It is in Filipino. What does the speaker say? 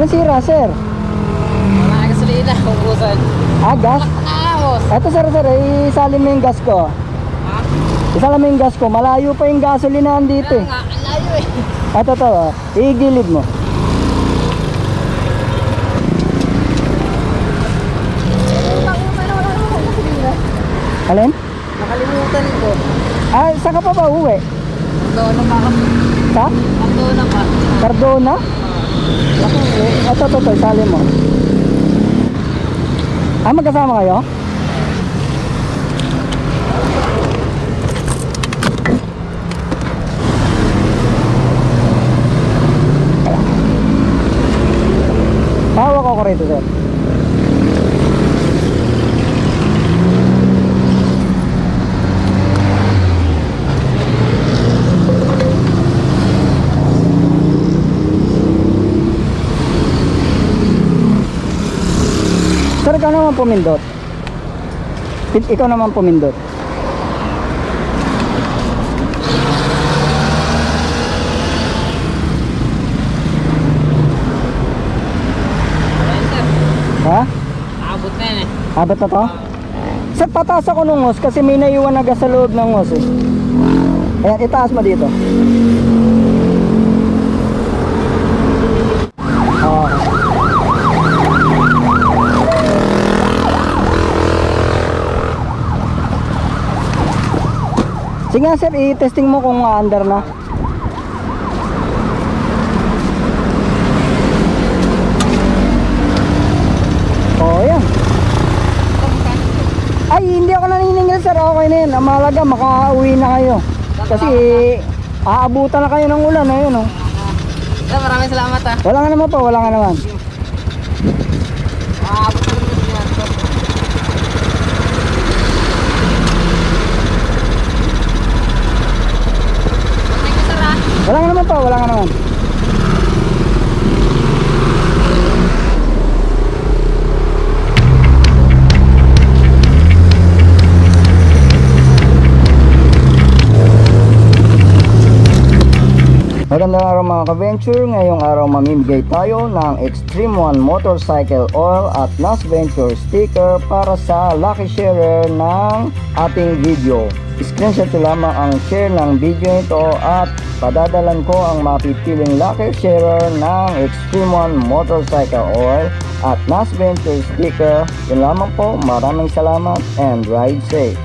Ano sira, sir? Wala ka gasolina, ubusan. Ah, gas? Naos! Eto, sir, sir, isalin mo yung gas ko. Ha? Isalin mo yung gas ko. Malayo pa yung gasolinahan dito Kaya eh. nga, layo eh. Eto, to, ah. igilid mo. Alin? Nakalimutan ko. Ah, saan ka pa ba uwi? Doon pa ako. Sa? Doon pa. Cardona? Ako, eh. Ito, ito, ito, isalin mo. Ah, magkasama kayo? Hawak ako rito, sir. Ikaw naman pumindot. Ik- Ikaw naman pumindot. Ha? Abot na yan eh. Abot na to? Sir, pataas ako ng ngos kasi may naiwan na gas sa loob ng ngos eh. Ayan, itaas mo dito. Sige nga sir, i-testing mo kung under na. Oo, yan. Ay, hindi ako naniningil sir. Okay na yun. Ang mahalaga, makauwi na kayo. Kasi, aabutan na kayo ng ulan. Ayun, oh. Sir, maraming salamat ah. Wala nga naman po, wala nga naman. Aabot na rin yan sir. Thank you sir ah. Wala nga naman Magandang araw mga ka-venture. Ngayong araw mamimigay tayo ng Extreme One Motorcycle Oil at Nas Venture sticker para sa lucky sharer ng ating video. Screenshot lamang ang share ng video ito at padadalan ko ang mapipiling lucky sharer ng Extreme One Motorcycle Oil at Nas Venture sticker. Yun lamang po. Maraming salamat and ride safe.